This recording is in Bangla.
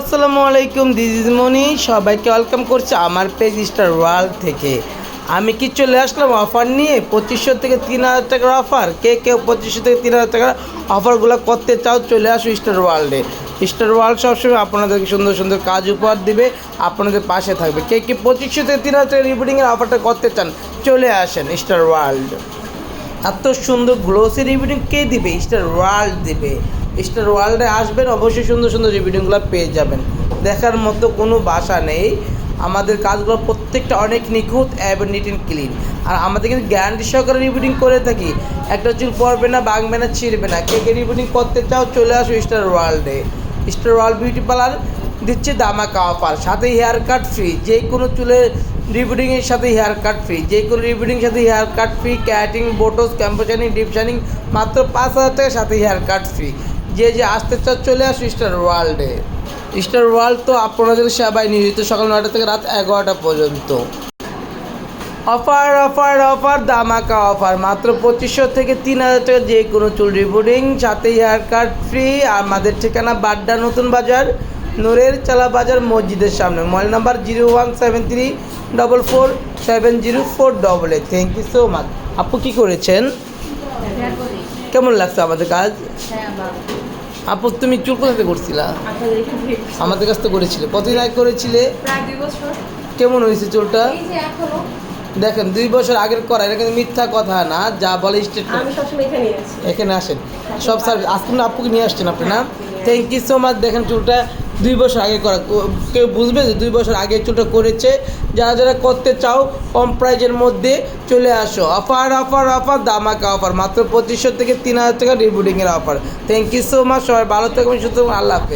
আসসালামু আলাইকুম দিস ইজ মনি। সবাইকে ওয়েলকাম করছি আমার পেজ স্টার ওয়ার্ল্ড থেকে। আমি কি চলে আসলাম অফার নিয়ে? পঁচিশশো থেকে তিন হাজার টাকার অফার কে কেউ পঁচিশশো থেকে তিন হাজার টাকার অফারগুলো করতে চাও, চলে আসো স্টার ওয়ার্ল্ডে স্টার ওয়ার্ল্ড সবসময় আপনাদেরকে সুন্দর সুন্দর কাজ উপহার দিবে, আপনাদের পাশে থাকবে। কে কে পঁচিশশো থেকে তিন হাজার টাকা রিপিটিংয়ের অফারটা করতে চান, চলে আসেন স্টার ওয়ার্ল্ড এত সুন্দর গ্লোসি রিভিডিং কে দিবে? স্টার ওয়ার্ল্ড দিবে। স্টার ওয়ার্ল্ডে আসবেন, অবশ্যই সুন্দর সুন্দর রিভিডিংগুলো পেয়ে যাবেন। দেখার মতো কোনো বাসা নেই। আমাদের কাজগুলো প্রত্যেকটা অনেক নিখুঁত এবং নিট অ্যান্ড ক্লিন আর আমাদের কিন্তু গ্যারান্টি সহকারে রিভিডিং করে থাকি। একটা চুল পড়বে না বাঙবে না, ছিঁড়বে না। কে কে রিভিডিং করতে চাও, চলে আসো স্টার ওয়ার্ল্ডে স্টার ওয়ার্ল্ড বিউটি পার্লার দিচ্ছে দামাকা অফার, সাথে হেয়ার কাট ফ্রি যে কোনো চুলের রিবিডিংয়ের সাথে হেয়ার কাট ফ্রি যে কোনো রিবিডিংয়ের সাথে hair cut free cutting botox ক্যাম্পোশানিং deep shining মাত্র পাঁচ হাজার টাকার সাথে হেয়ার কাট ফ্রি যে যে আসতে চাও চলে আসো স্টার ওয়ার্ল্ডে স্টার ওয়ার্ল্ড তো আপনাদের সেবায় নিয়োজিত সকাল নয়টা থেকে রাত এগারোটা পর্যন্ত। অফার অফার অফার দামাকা অফার, মাত্র পঁচিশশো থেকে তিন হাজার টাকা যে কোনো চুল রিবুডিং সাথে হেয়ার কাট ফ্রি আমাদের ঠিকানা বাড্ডা নতুন বাজার নূরের চালা বাজার মসজিদের সামনে। Mobile number zero one seven three double four seven zero four double eight. Thank you so much আপু কী করেছেন? কেমন লাগছে আমাদের কাজ? আপু তুমি চুল কোথাতে করছিলা? আমাদের কাছ তো করেছিলে। কতদিন আগে করেছিলে? কেমন হয়েছে চুলটা? দেখেন দুই বছর আগের করা এটা কিন্তু মিথ্যা কথা না যা বলে সবসময় এখানে আসেন। সব সার্ভিস আজকে আপুকে নিয়ে আসছেন আপনি না থ্যাংক ইউ সো মাচ দেখেন চুলটা দুই বছর আগে করা। কেউ বুঝবে যে দুই বছর আগে চুলটা করেছে। যারা যারা করতে চাও, কম প্রাইজের মধ্যে চলে আসো। অফার অফার অফার দামাকা অফার মাত্র পঁচিশশো থেকে তিন হাজার টাকা রিবুডিংয়ের offer thank you so much সবাই ভালো থাকবেন সুতরাং আল্লাহ